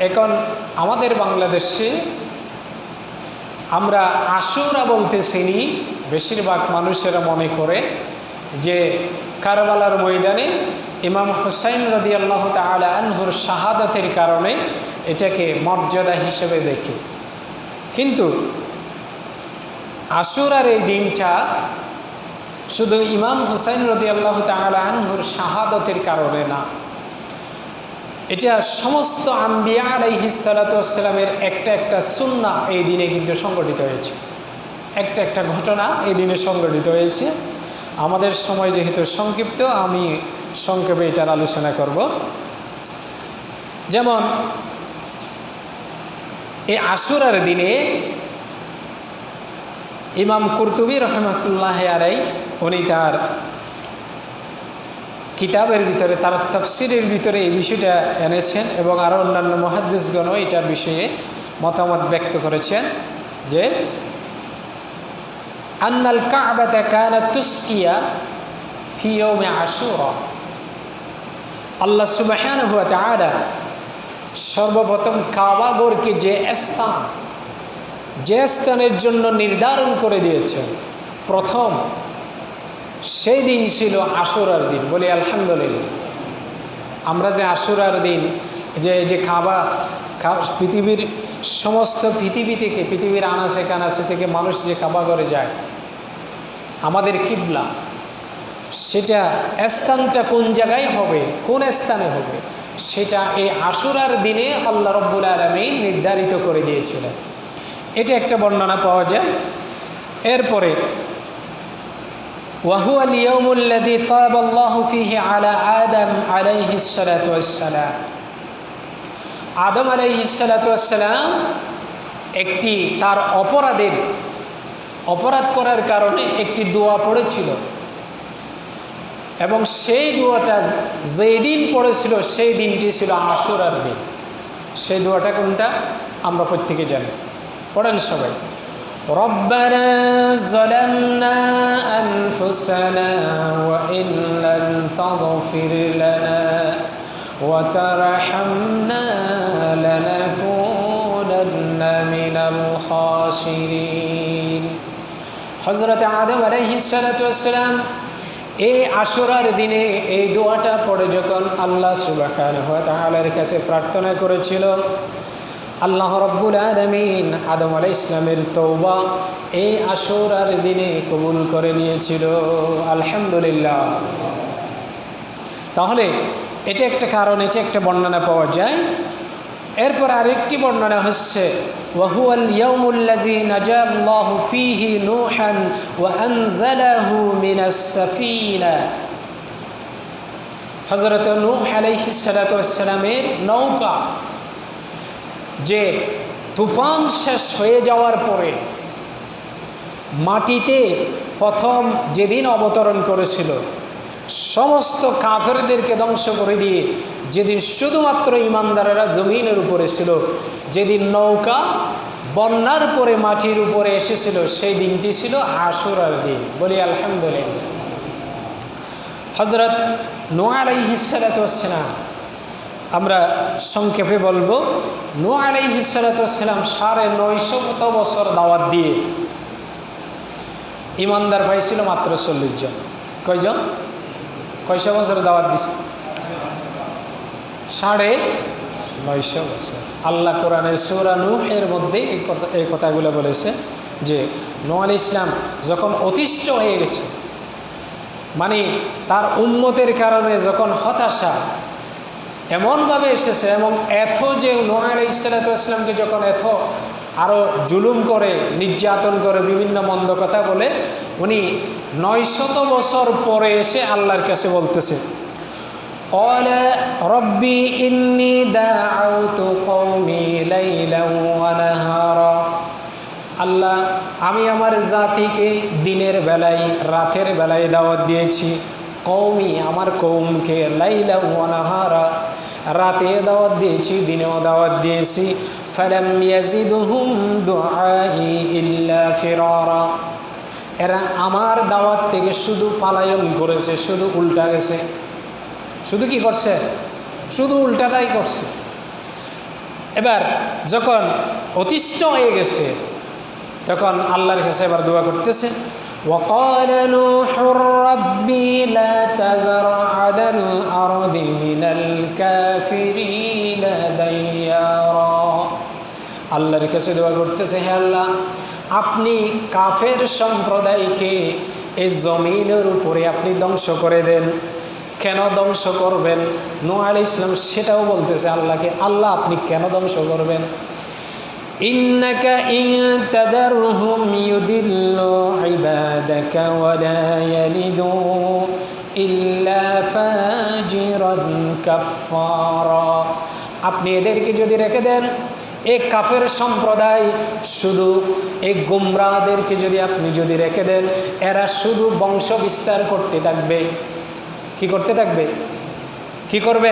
এখন আমাদের বাংলাদেশে আমরা আশুরা বলতে চিনি, বেশিরভাগ মানুষেরা মনে করে যে কারবালার ময়দানে ইমাম হুসাইন রদি আল্লাহ তালা আনহুর শাহাদাতের কারণে এটাকে মর্যাদা হিসেবে দেখে। কিন্তু আশুরার এই দিনটা শুধু ইমাম হুসাইন রদি আল্লাহ তালা আনহুর শাহাদতের কারণে না এটা সমস্ত আম্বিয়া আলাইহিসালাতামের একটা একটা সুন্না এই দিনে কিন্তু সংগঠিত হয়েছে। একটা একটা ঘটনা এই দিনে সংগঠিত হয়েছে। আমাদের সময় যেহেতু সংক্ষিপ্ত, আমি সংক্ষেপে এটার আলোচনা করব। যেমন, এই আশুরার দিনে ইমাম কুরতুবি রহমতুল্লাহ আরাই উনি তার কিতাবের ভিতরে, তার তফসিরের ভিতরে এই বিষয়টা এনেছেন এবং আরও অন্যান্য মহাদ্দেশগণও এটার বিষয়ে মতামত ব্যক্ত করেছেন যে, আন্নাল কাবাতা কানা তুস্কিয়া ফিয়মে আশুরা। আল্লাহ সুবাহান হুয়া তাআলা সর্বপ্রথম কাবাগরকে যে স্থান, যে স্থানের জন্য নির্ধারণ করে দিয়েছেন, প্রথম সেই দিন ছিল আশুরার দিন। বলি, আলহামদুলিল্লাহ। আমরা যে আশুরার দিন, যে যে খাবা পৃথিবীর সমস্ত পৃথিবী থেকে, পৃথিবীর আনাচে কানাচে থেকে মানুষ যে কাবা করে যায়, আমাদের কিবলা, সেটা স্থানটা কোন জায়গায় হবে, কোন স্থানে হবে, সেটা এই আশুরার দিনে আল্লাহ রব্বুল আলমী নির্ধারিত করে দিয়েছিলেন। এটা একটা বর্ণনা পাওয়া যায়। এরপরে ওয়াহু আল ইয়মুল্লাদি তাবাল্লাহফিহি আলা আদম আলাইহি সালাতাম আদম আলাইহি সালাতাম একটি তার অপরাধের, অপরাধ করার কারণে একটি দোয়া পড়েছিল। এবং সেই দোয়াটা যেই দিন পড়েছিল, সেই দিনটি ছিল আশুরার দিন। সেই দোয়াটা কোনটা? আমরা প্রত্যেকে জানি। পড়েন সবাই। ربنا ظلمنا أنفسنا وإن لم تغفر لنا وترحمنا لنكونن من الخاسرين হজরত আদম আলাইহিসালাম এই আশুরার দিনে এই দোয়াটা পড়ে যখন আল্লাহ সুবাহ তালার কাছে প্রার্থনা করেছিল আল্লাহ রব্বুল আলমিন আদম আলাই ইসলামের তৌবা এই আশুরার দিনে কবুল করে নিয়েছিল আলহামদুলিল্লাহ তাহলে এটা একটা কারণ এটা একটা বর্ণনা পাওয়া যায় এরপর আরেকটি বর্ণনা হচ্ছে وهو اليوم الذي نجى الله فيه نوحا وأنزله من السفينة হজরত নূহ আলাইহিস সালামের নৌকা যে তুফান শেষ হয়ে যাওয়ার পরে মাটিতে প্রথম যেদিন অবতরণ করেছিল, সমস্ত কাফেরদেরকে ধ্বংস করে দিয়ে যেদিন শুধুমাত্র ইমানদারেরা জমিনের উপরে ছিল, যেদিন নৌকা বন্যার পরে মাটির উপরে এসেছিল, সেই দিনটি ছিল আশুরার দিন। বলি আলহামদুলিল্লাহ। হজরত নোয়া আলাইহিসালাম আমরা সংক্ষেপে বলব নো আলাই হিসালাতাম সাড়ে নয়শো মতো বছর দাওয়াত দিয়ে ইমানদার পাইছিল মাত্র চল্লিশ জন। কয়জন? কয়শো বছর দাওয়াত দিছে? সাড়ে নয়শো বছর। আল্লাহ কোরআনের সৌরানু এর মধ্যে এই কথা, এই কথাগুলো বলেছে যে নো আলি ইসলাম যখন অতিষ্ঠ হয়ে গেছে মানে তার উন্মতের কারণে যখন হতাশা এমনভাবে এসেছে এবং এত যে নোয়ার ইসলাতামকে যখন এত আরও জুলুম করে নির্যাতন করে বিভিন্ন মন্দ কথা বলে উনি নয়শত বছর পরে এসে আল্লাহর কাছে বলতেছে قال ربي إني دعوت قومي ليلا ونهارا আল্লাহ আমি আমার জাতিকে দিনের বেলায় রাতের বেলায় দাওয়াত দিয়েছি কৌমি আমার কৌমকে লাইলা ওয়ানাহারা রাতে দাওয়াত দিয়েছি, দিনেও দাওয়াত দিয়েছি। ফালাম ইয়াজিদুহুম দুআই ইল্লা ফিরারা। এরা আমার দাওয়াত থেকে শুধু পালায়ন করেছে, শুধু উল্টা গেছে। শুধু কি করছে? শুধু উল্টাটাই করছে। এবার যখন অতিষ্ঠ হয়ে গেছে, তখন আল্লাহর কাছে এবার দোয়া করতেছে। وقال نوح ربي لا تذر على الأرض من الكافرين ديارا আল্লাহর কাছে দোয়া করতেছে হে আল্লাহ আপনি কাফের সম্প্রদায়কে এই জমিনের উপরে আপনি ধ্বংস করে দেন কেন ধ্বংস করবেন নো আলী ইসলাম সেটাও বলতেছে আল্লাহকে আল্লাহ আপনি কেন ধ্বংস করবেন إنك إن تذرهم يضلوا عبادك ولا يلدوا إلا فاجرا كفارا আপনি এদেরকে যদি রেখে দেন এই কাফের সম্প্রদায় শুধু এই গুমরাদেরকে যদি আপনি যদি রেখে দেন এরা শুধু বংশ বিস্তার করতে থাকবে কি করতে থাকবে কি করবে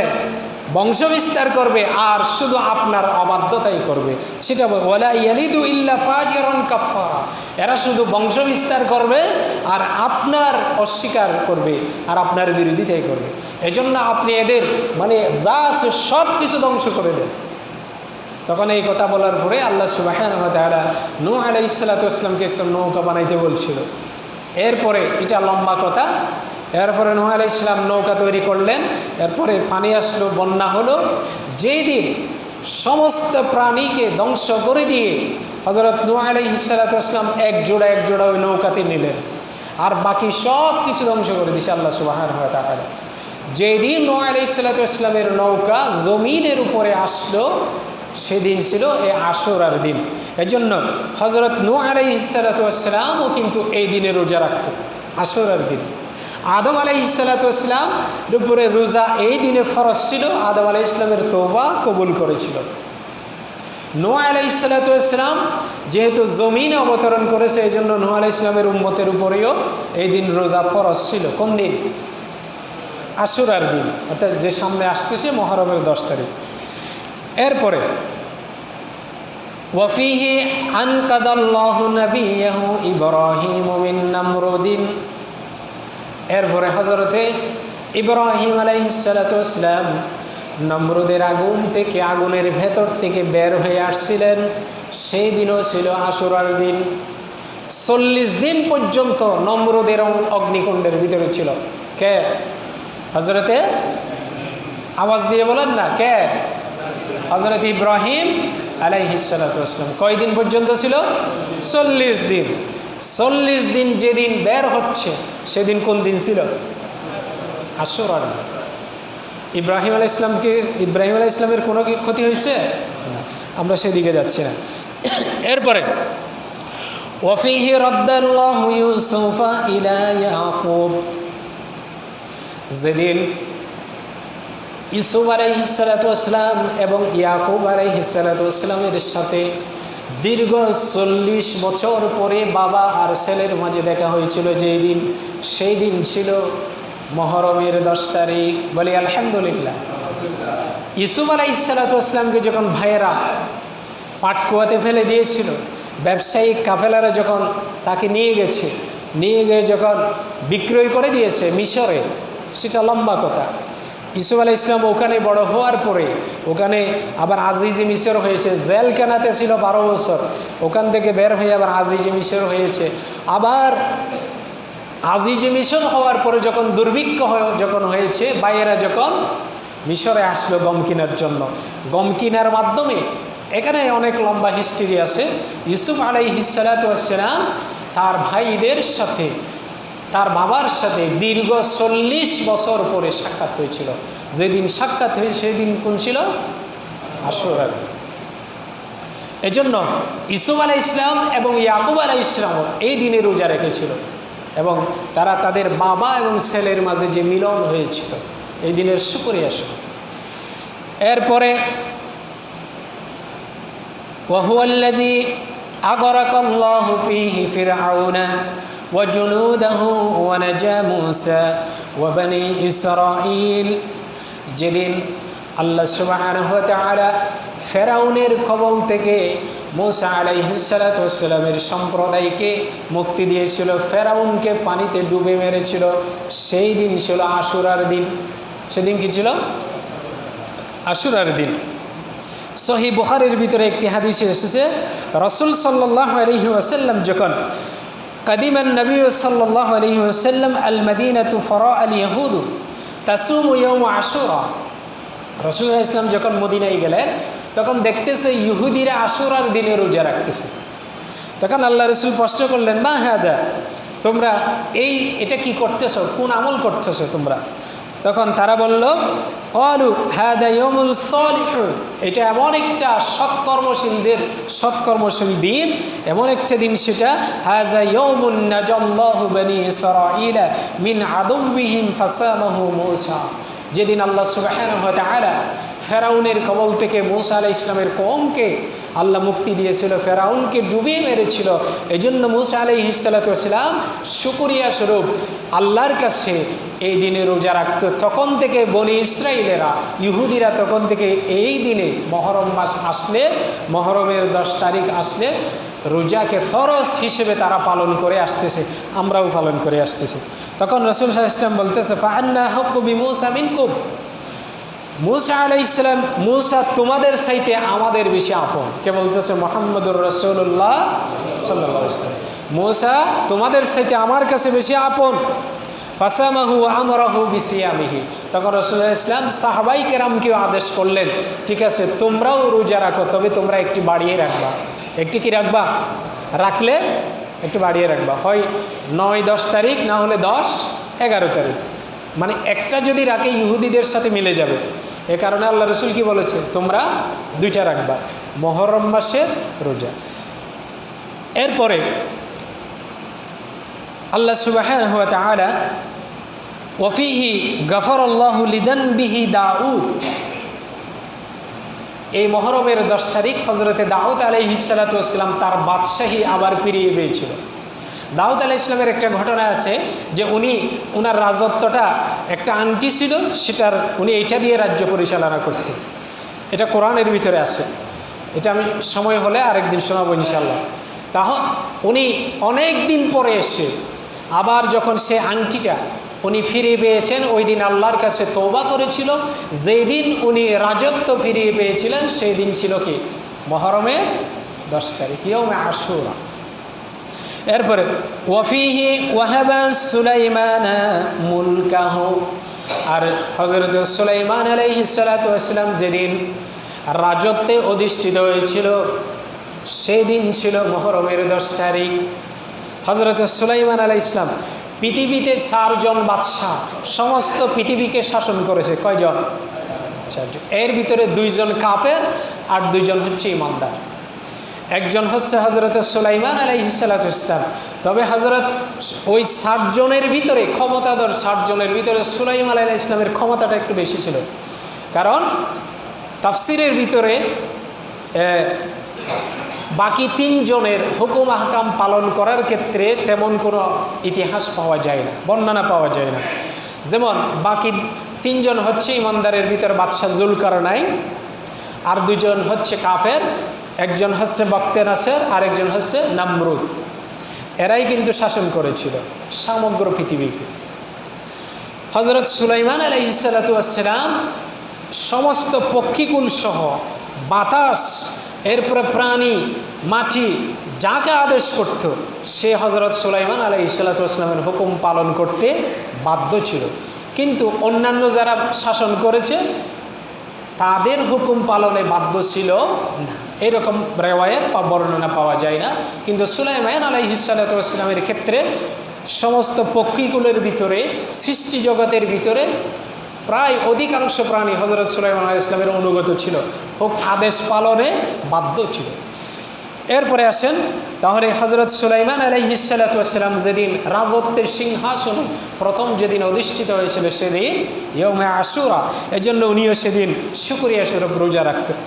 বংশ বিস্তার করবে আর শুধু আপনার অবাধ্যতাই করবে। সেটা ওলা ইয়ালিদু ইল্লা ফাজিরন কাফারা এরা শুধু বংশ বিস্তার করবে আর আপনার অস্বীকার করবে আর আপনার বিরোধিতাই করবে। এজন্য আপনি এদের মানে যা আছে সব কিছু ধ্বংস করে দেন। তখন এই কথা বলার পরে আল্লাহ সুবাহ নু আলাই ইসলাতামকে একটা নৌকা বানাইতে বলছিল। এরপরে এটা লম্বা কথা এরপরে নুহ আলাই ইসলাম নৌকা তৈরি করলেন। এরপরে পানি আসলো, বন্যা হলো। যেই দিন সমস্ত প্রাণীকে ধ্বংস করে দিয়ে হজরত নু আলাই ইসালাতাম এক জোড়া এক জোড়া ওই নৌকাতে নিলেন। আর বাকি সব কিছু ধ্বংস করে দিছে আল্লাহ সুবাহ যেদিন নু আলাই ইসালাতামের নৌকা জমিনের উপরে আসলো, সেদিন ছিল এ আশুরার দিন। এজন্য হজরত নু আলাই ইসালাতামও কিন্তু এই দিনে রোজা রাখত, আশুরার দিন। আদম আলাই ইসালাতাম উপরে রোজা এই দিনে ফরজ ছিল, আদম আলাই ইসলামের তোবা কবুল করেছিল। নোয়া আলাই ইসালাতাম যেহেতু জমিন অবতরণ করেছে এই জন্য নোয়া আলাই ইসলামের উম্মতের উপরেও এই দিন রোজা ফরজ ছিল। কোন দিন? আশুরার দিন, অর্থাৎ যে সামনে আসতেছে মহরমের দশ তারিখ। এরপরে, ওয়ফিহি নবিয়াহু ইব্রাহিম মিন এরপরে হজরতে ইব্রাহিম আলাইসালাম নমরুদের আগুন থেকে, আগুনের ভেতর থেকে বের হয়ে আসছিলেন। সেই দিনও ছিল আশুরার দিন। চল্লিশ দিন পর্যন্ত নমরুদের অগ্নিকুণ্ডের ভিতরে ছিল। কে? হজরতে আওয়াজ দিয়ে বলেন না, কে? হজরত ইব্রাহিম আলাইহিসালাম কয়দিন পর্যন্ত ছিল? চল্লিশ দিন। চল্লিশ দিন যেদিন বের হচ্ছে সেদিন কোন দিন ছিল? আশুরার ইব্রাহিম আলাহ ইসলামকে ইব্রাহিম আলাহ ইসলামের কোনো কি ক্ষতি হয়েছে? আমরা সেদিকে যাচ্ছি না। এরপরে, ওয়ফিহি রদ্দাল্লাহু ইউসুফা ইলা ইয়াকুব। যেদিন ইসুফ আলাইহিসালাতাম এবং ইয়াকুব আলাইহিসালাতামের সাথে দীর্ঘ চল্লিশ বছর পরে বাবা আর ছেলের মাঝে দেখা হয়েছিল, যেই দিন, সেই দিন ছিল মহরমের দশ তারিখ। বলি, আলহামদুলিল্লাহ। ইসুফ আলাই ইসালাতামকে যখন ভাইয়েরা পাটকুয়াতে ফেলে দিয়েছিল ব্যবসায়িক কাফেলারা যখন তাকে নিয়ে গেছে, নিয়ে গিয়ে যখন বিক্রয় করে দিয়েছে মিশরে, সেটা লম্বা কথা। ইসুফ আলাহ ইসলাম ওখানে বড় হওয়ার পরে, ওখানে আবার আজিজি মিশর হয়েছে। জেলখানাতে ছিল বারো বছর। ওখান থেকে বের হয়ে আবার আজিজি মিশর হয়েছে। আবার আজিজি মিশর হওয়ার পরে যখন দুর্ভিক্ষ যখন হয়েছে বাইরা যখন মিশরে আসলো গম কেনার জন্য। গম কেনার মাধ্যমে এখানে অনেক লম্বা হিস্ট্রি আছে। ইউসুফ আলাই হিসালাতাম তার ভাইদের সাথে তার বাবার সাথে দীর্ঘ চল্লিশ বছর পরে সাক্ষাৎ হয়েছিল। যেদিন সাক্ষাৎ হয়ে সেদিন কোন ছিল? আসর এই জন্য ইসুফ আলাহ ইসলাম এবং ইয়াকুব আলাহ ইসলামও এই দিনে রোজা রেখেছিল এবং তারা তাদের বাবা এবং ছেলের মাঝে যে মিলন হয়েছিল, এই দিনের সুপরিয়াস এরপরে ওয়াহুয়াল্লাদি হুফি হিফির ফিরআউনা وجنوده ونجا موسى وبني إسرائيل যেদিন আল্লাহ সুবহানাহু ওয়া তাআলা ফেরাউনের কবল থেকে মুসা আলাইহিসসালামের সম্প্রদায়কে মুক্তি দিয়েছিল ফেরাউনকে পানিতে ডুবে মেরেছিল সেই দিন ছিল আশুরার দিন সেদিন কি ছিল আশুরার দিন সহি বুখারের ভিতরে একটি হাদিসে এসেছে রসুল সাল্লাহ আলহি ওয়াসাল্লাম যখন নবী সাল্লাহ আলহি ওয়াসাল্লাম আল মদিনাতু ফরা আল ইয়াহুদু তাসুম ইয়ম আশুরা রসুল ইসলাম যখন মদিনায় গেলেন, তখন দেখতেছে ইহুদিরা আশুরার দিনে রোজা রাখতেছে। তখন আল্লাহ রসুল প্রশ্ন করলেন, মা হ্যাঁ দা তোমরা এই, এটা কি করতেছো? কোন আমল করতেছো তোমরা? তখন তারা বলল অলু হ্যাঁ ইয়মুল সলিহ এটা এমন একটা সৎকর্মশীলদের সৎকর্মশীল দিন, এমন একটা দিন সেটা। হাজা মিন যেদিন আল্লাহ তাআলা ফেরাউনের কবল থেকে মৌসা আলাহ ইসলামের কমকে আল্লাহ মুক্তি দিয়েছিল, ফেরাউনকে ডুবিয়ে মেরেছিল। এই জন্য মুসা আলাই ইসালাতাম শুকুরিয়া স্বরূপ আল্লাহর কাছে এই দিনে রোজা রাখত। তখন থেকে বনি ইসরায়েলেরা ইহুদিরা তখন থেকে এই দিনে মহরম মাস আসলে, মহরমের দশ তারিখ আসলে রোজাকে ফরজ হিসেবে তারা পালন করে আসতেছে, আমরাও পালন করে আসতেছি। তখন রসুল সাহা ইসলাম বলতেছে ফাহান্না হকুবি মুসা মিনকুব মুসা আলাই ইসলাম মুসা তোমাদের সাইতে আমাদের বেশি আপন। কে বলতেছে? মোহাম্মদুর রসুল্লাহ সাল্লাহ ইসলাম মুসা তোমাদের সাইতে আমার কাছে বেশি আপন। ফাসামাহু আমরাহু বিসিয়ামিহি। তখন রসুল্লাহ ইসলাম সাহাবাই কেরামকেও আদেশ করলেন, ঠিক আছে, তোমরাও রোজা রাখো, তবে তোমরা একটি বাড়িয়ে রাখবা। একটি কি রাখবা? রাখলে একটু বাড়িয়ে রাখবা। হয় নয়, দশ তারিখ, না হলে দশ, এগারো তারিখ। মানে একটা যদি রাখে, ইহুদিদের সাথে মিলে যাবে। এ কারণে আল্লাহ রসুল কি বলেছে? তোমরা দুইটা রাখবা, মহরম মাসের রোজা। এরপরে আল্লাহ সুবাহ ওফিহি গফর লিদান বিহি দাউদ। এই মহরমের দশ তারিখ হজরতে দাউদ আলহ ইসালাতাম তার বাদশাহী আবার ফিরিয়ে পেয়েছিল। দাউদ আলাহ ইসলামের একটা ঘটনা আছে যে উনি ওনার রাজত্বটা একটা আংটি ছিল, সেটার উনি এইটা দিয়ে রাজ্য পরিচালনা করতেন। এটা কোরআনের ভিতরে আছে। এটা আমি সময় হলে আরেকদিন শোনাবো ইনশাল্লাহ তাহ, উনি অনেক দিন পরে এসে আবার যখন সে আংটিটা উনি ফিরে পেয়েছেন, ওই দিন আল্লাহর কাছে তৌবা করেছিল। যেই দিন উনি রাজত্ব ফিরিয়ে পেয়েছিলেন, সেই দিন ছিল কি? মহরমের দশ তারিখ ইয়মে আশুরা। এরপরে, ওয়াফিহি ওয়াহাবা সুলাইমান মুলকাহ। আর হজরত সুলাইমান আলাইহিসালাম যেদিন রাজত্বে অধিষ্ঠিত হয়েছিল, সেদিন ছিল মহরমের দশ তারিখ। হজরত সুলাইমান আলাই ইসলাম পৃথিবীতে চারজন বাদশাহ, সমস্ত পৃথিবীকে শাসন করেছে। কয়জন? চারজন। এর ভিতরে দুইজন কাপের আর দুইজন হচ্ছে ইমানদার। একজন হচ্ছে হজরত সুলাইমান আলাইহিসালাম তবে হজরত ওই ষাটজনের ভিতরে, ক্ষমতাধর ষাটজনের ভিতরে সুলাইমান আলাহ ইসলামের ক্ষমতাটা একটু বেশি ছিল। কারণ তাফসিরের ভিতরে বাকি তিনজনের হুকুম আহকাম পালন করার ক্ষেত্রে তেমন কোনো ইতিহাস পাওয়া যায় না, বর্ণনা পাওয়া যায় না। যেমন বাকি তিনজন হচ্ছে ইমানদারের ভিতরে বাদশাহ জুলকার নাই আর দুজন হচ্ছে কাফের একজন হচ্ছে বক্তে নাসের, আরেকজন হচ্ছে নামরুদ। এরাই কিন্তু শাসন করেছিল সমগ্র পৃথিবীকে। হজরত সুলাইমান আলহিসাল্লাম সমস্ত পক্ষীকুল সহ বাতাস, এরপরে প্রাণী, মাটি, যাকে আদেশ করত, সে হজরত সুলাইমান আলাই ইসালাতামের হুকুম পালন করতে বাধ্য ছিল। কিন্তু অন্যান্য যারা শাসন করেছে তাদের হুকুম পালনে বাধ্য ছিল এরকম রেওয়ায়ত বা বর্ণনা পাওয়া যায় না। কিন্তু সুলাইমান আলাই ইসালাতামের ক্ষেত্রে সমস্ত পক্ষীগুলোর ভিতরে, সৃষ্টি জগতের ভিতরে প্রায় অধিকাংশ প্রাণী হজরত সুলাইমান আলাহ ইসলামের অনুগত ছিল। হোক আদেশ পালনে বাধ্য ছিল। এরপরে আসেন, তাহলে হজরত সুলাইমান আলহিসাল্লাম যেদিন রাজত্বের সিংহাসন, প্রথম যেদিন অধিষ্ঠিত হয়েছিল সেদিন ইয়মে এই জন্য উনিও সেদিন শুক্রিয়া স্বরূপ রোজা রাখতেন।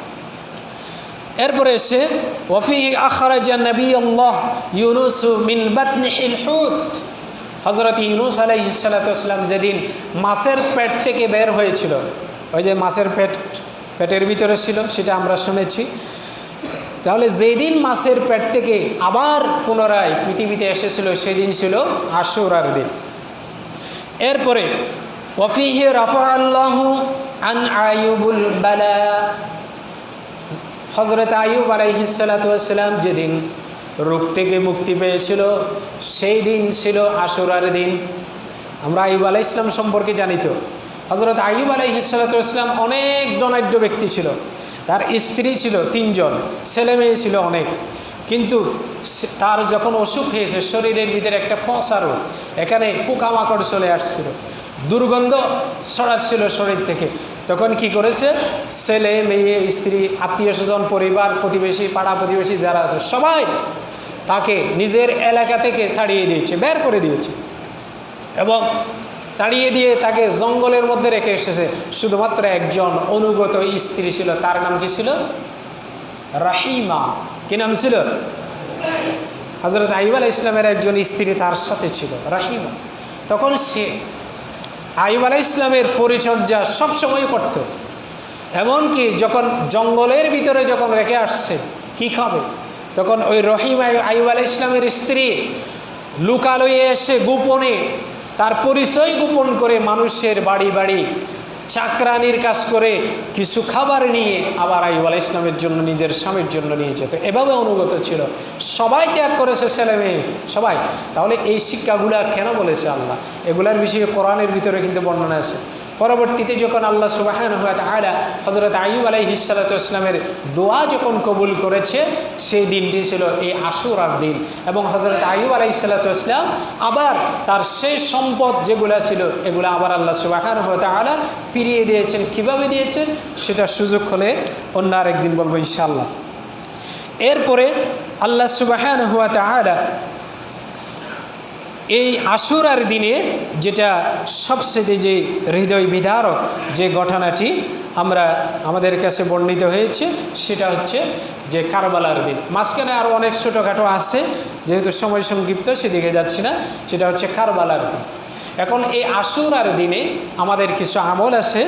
এরপরে এসে ওফি আখরাজা নবী আল্লাহ হজরত ইউনুস আলাইসালাতাম যেদিন মাছের পেট থেকে বের হয়েছিল, ওই যে মাছের পেট, পেটের ভিতরে ছিল, সেটা আমরা শুনেছি। তাহলে যেদিন মাছের পেট থেকে আবার পুনরায় পৃথিবীতে এসেছিল, সেদিন ছিল আশুরার দিন। এরপরে, ওফিহে রাফা আল্লাহ আন আয়ুবুল বালা। হজরত আইব আলাইহিসালাতাম যেদিন রূপ থেকে মুক্তি পেয়েছিল, সেই দিন ছিল আশুরার দিন। আমরা আইব আলাহ ইসলাম সম্পর্কে জানিত হজরত আইব আলাইহিসালাতাম অনেক ধনাঢ্য ব্যক্তি ছিল। তার স্ত্রী ছিল তিনজন, ছেলে মেয়ে ছিল অনেক। কিন্তু তার যখন অসুখ হয়েছে, শরীরের ভিতরে একটা পচা রোগ এখানে পোকামাকড় চলে আসছিল। দুর্গন্ধ ছড়াচ্ছিল শরীর থেকে। তখন কি করেছে? ছেলে, মেয়ে, স্ত্রী, আত্মীয় স্বজন, পরিবার, প্রতিবেশী, পাড়া প্রতিবেশী যারা আছে, সবাই তাকে নিজের এলাকা থেকে তাড়িয়ে দিয়েছে, বের করে দিয়েছে। এবং তাড়িয়ে দিয়ে তাকে জঙ্গলের মধ্যে রেখে এসেছে। শুধুমাত্র একজন অনুগত স্ত্রী ছিল। তার নাম কি ছিল? রাহিমা। কি নাম ছিল? হজরত আইব আলাহ ইসলামের একজন স্ত্রী তার সাথে ছিল, রাহিমা। তখন সে আইব আলাহ ইসলামের পরিচর্যা সবসময় করত। এমনকি যখন জঙ্গলের ভিতরে যখন রেখে আসছে, কি খাবে? তখন ওই রহিম আই- আইব আলাহ ইসলামের স্ত্রী লুকালয়ে এসে গোপনে তার পরিচয় গোপন করে মানুষের বাড়ি বাড়ি চাকরানির কাজ করে কিছু খাবার নিয়ে আবার আইব আলাহ ইসলামের জন্য, নিজের স্বামীর জন্য নিয়ে যেত। এভাবে অনুগত ছিল। সবাই ত্যাগ করেছে ছেলে মেয়ে। সবাই। তাহলে এই শিক্ষাগুলা কেন বলেছে আল্লাহ? এগুলার বিষয়ে কোরআনের ভিতরে কিন্তু বর্ণনা আছে। পরবর্তীতে যখন আল্লাহ সুবাহান তাহলে হজরত আইব আলাই ইসলামের দোয়া যখন কবুল করেছে, সেই দিনটি ছিল এই আশুরার দিন। এবং হজরত আইব আলাই ইসলাম আবার তার সেই সম্পদ যেগুলা ছিল, এগুলো আবার আল্লাহ সুবাহান তাহলে ফিরিয়ে দিয়েছেন। কীভাবে দিয়েছেন? সেটা সুযোগ হলে অন্য আরেকদিন বলব ইনশাআল্লাহ। এরপরে আল্লাহ সুবাহান হুয়া তাহলে এই আশুরার দিনে যেটা সবচেয়ে যে হৃদয় বিদারক যে ঘটনাটি আমরা আমাদের কাছে বর্ণিত হয়েছে, সেটা হচ্ছে যে কারবালার দিন। মাঝখানে আরও অনেক ছোটোখাটো আছে, যেহেতু সময় সংক্ষিপ্ত, সেদিকে যাচ্ছি না। সেটা হচ্ছে কারবালার দিন। এখন এই আশুরার দিনে আমাদের কিছু আমল আছে।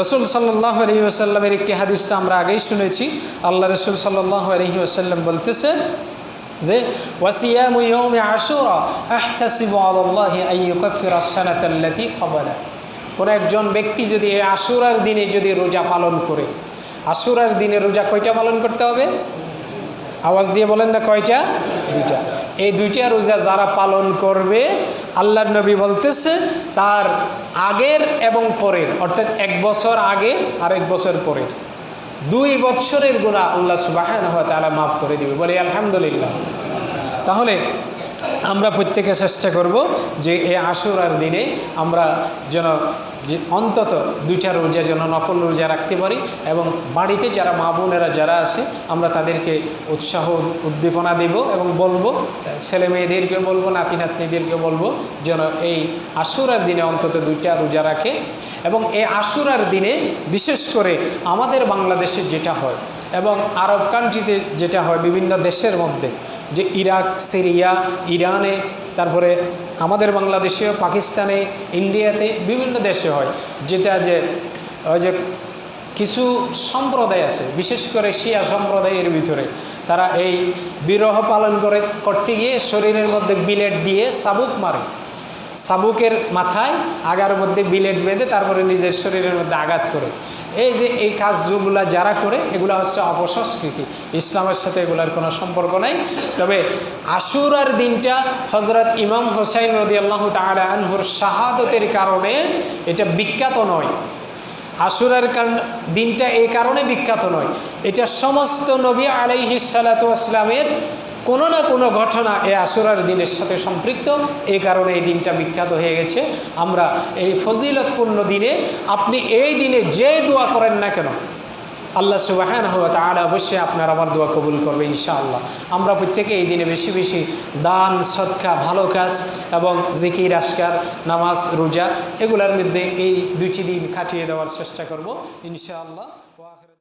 রসুল সাল্লাহ আলহি আসাল্লামের একটি হাদিস তো আমরা আগেই শুনেছি। আল্লাহ রসুল সাল্লাহ আলহি আসাল্লাম বলতেছে যে, ওয়াসিয়ামু ইয়াউমি আশুরা, আহতাসিবু ইউকাফিরা আস-সানাতা আল্লাতী ক্বাবালা। কোন একজন ব্যক্তি যদি এই আশুরার দিনে যদি রোজা পালন করে, আশুরার দিনে রোজা কয়টা পালন করতে হবে? আওয়াজ দিয়ে বলেন না কয়টা? দুইটা। এই দুইটা রোজা যারা পালন করবে, আল্লাহর নবী বলতেছে, তার আগের এবং পরের, অর্থাৎ এক বছর আগে আর এক বছর পরের। দুই বৎসরের গুণা আল্লাহ সুবাহান হয় তালা মাফ করে দিবে। বলে, আলহামদুলিল্লাহ। তাহলে আমরা প্রত্যেকে চেষ্টা করব যে এই আশুরার দিনে আমরা যেন যে অন্তত দুইটা রোজা যেন নকল রোজা রাখতে পারি এবং বাড়িতে যারা মা বোনেরা যারা আছে, আমরা তাদেরকে উৎসাহ, উদ্দীপনা দেব এবং বলব, ছেলে মেয়েদেরকে বলব নাতি নাতনিদেরকে বলব যেন এই আশুরার দিনে অন্তত দুইটা রোজা রাখে। এবং এই আশুরার দিনে বিশেষ করে আমাদের বাংলাদেশে যেটা হয় এবং আরব কান্ট্রিতে যেটা হয় বিভিন্ন দেশের মধ্যে, যে ইরাক, সিরিয়া, ইরানে, তারপরে আমাদের বাংলাদেশেও, পাকিস্তানে, ইন্ডিয়াতে বিভিন্ন দেশে হয়, যেটা যে, ওই যে কিছু সম্প্রদায় আছে, বিশেষ করে শিয়া সম্প্রদায়ের ভিতরে, তারা এই বিরহ পালন করে, করতে গিয়ে শরীরের মধ্যে বিলেট দিয়ে সাবুক মারে। সাবুকের মাথায় আগার মধ্যে বিলেট বেঁধে তারপরে নিজের শরীরের মধ্যে আঘাত করে। এই যে এই কাজগুলো যারা করে, এগুলো হচ্ছে অপসংস্কৃতি। ইসলামের সাথে এগুলোর কোনো সম্পর্ক নাই। তবে আশুরার দিনটা হজরত ইমাম হোসাইন রদি আল্লাহ তালা আনহুর শাহাদতের কারণে এটা বিখ্যাত নয়। আশুরার দিনটা এই কারণে বিখ্যাত নয়। এটা সমস্ত নবী আলাইহি সালাতামের কোনো না কোনো ঘটনা এই আসরার দিনের সাথে সম্পৃক্ত। এই কারণে এই দিনটা বিখ্যাত হয়ে গেছে। আমরা এই ফজিলতপূর্ণ দিনে আপনি এই দিনে যে দোয়া করেন না কেন, আল্লাহ সুবাহান হওয়া তাহলে অবশ্যই আপনার আমার দোয়া কবুল করবে ইনশাআল্লাহ। আমরা প্রত্যেকে এই দিনে বেশি বেশি দান সৎকা ভালো কাজ এবং জিকির আসকার নামাজ, রোজা এগুলোর মধ্যে এই দুইটি দিন কাটিয়ে দেওয়ার চেষ্টা করব ইনশাআল্লাহ।